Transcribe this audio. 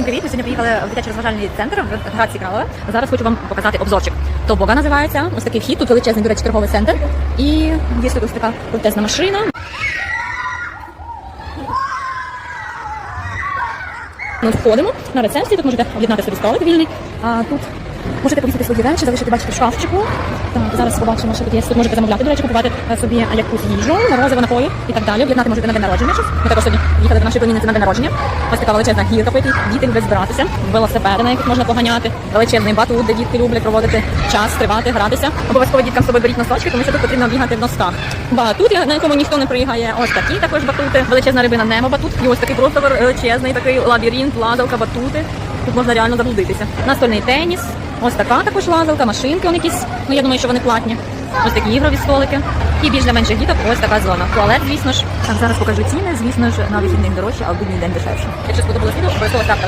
Всім привіт! Ми сьогодні приїхали в дитячий розважальний центр в Граці Кралове. Зараз хочу вам показати обзорчик. Тобога називається. Ось такий вхід. Тут величезний, до речі, торговий центр. І є тут ось така крутезна машина. Ми входимо на рецепції, тут можете об'єднати собі столик вільний. А тут можете повісити свої речі, залишити, бачите, в шкафчику. Так, зараз побачимо, що тут є. Тут можете замовляти, до речі, купувати е, собі якусь їжу, морозиво, напої і так далі. Об'єднати можете на день народження. щось. Ми також сьогодні їхали до нашої племінниці на день народження. Ось така величезна гірка, по якій діти люблять збиратися, велосипеди, на яких можна поганяти, величезний батут, де дітки люблять проводити час, тривати, гратися. Обов'язково діткам з собою беріть носочки, тому що тут потрібно бігати в носках. Батут, на якому ніхто не приїгає. Ось такі також батути. Величезна рибина немо батут. І ось такий просто величезний такий лабіринт, лазалка, батути. Тут можна реально заблудитися. Настольний теніс. Ось така також лазалка, машинки вони якісь. Ну я думаю, що вони платні. Ось такі ігрові столики. І більш для менших діток ось така зона. Туалет, звісно ж. Так, зараз покажу ціни. Звісно ж, на вихідних дорожче, а в будній день дешевше. Якщо сподобалось відео, обов'язково ставте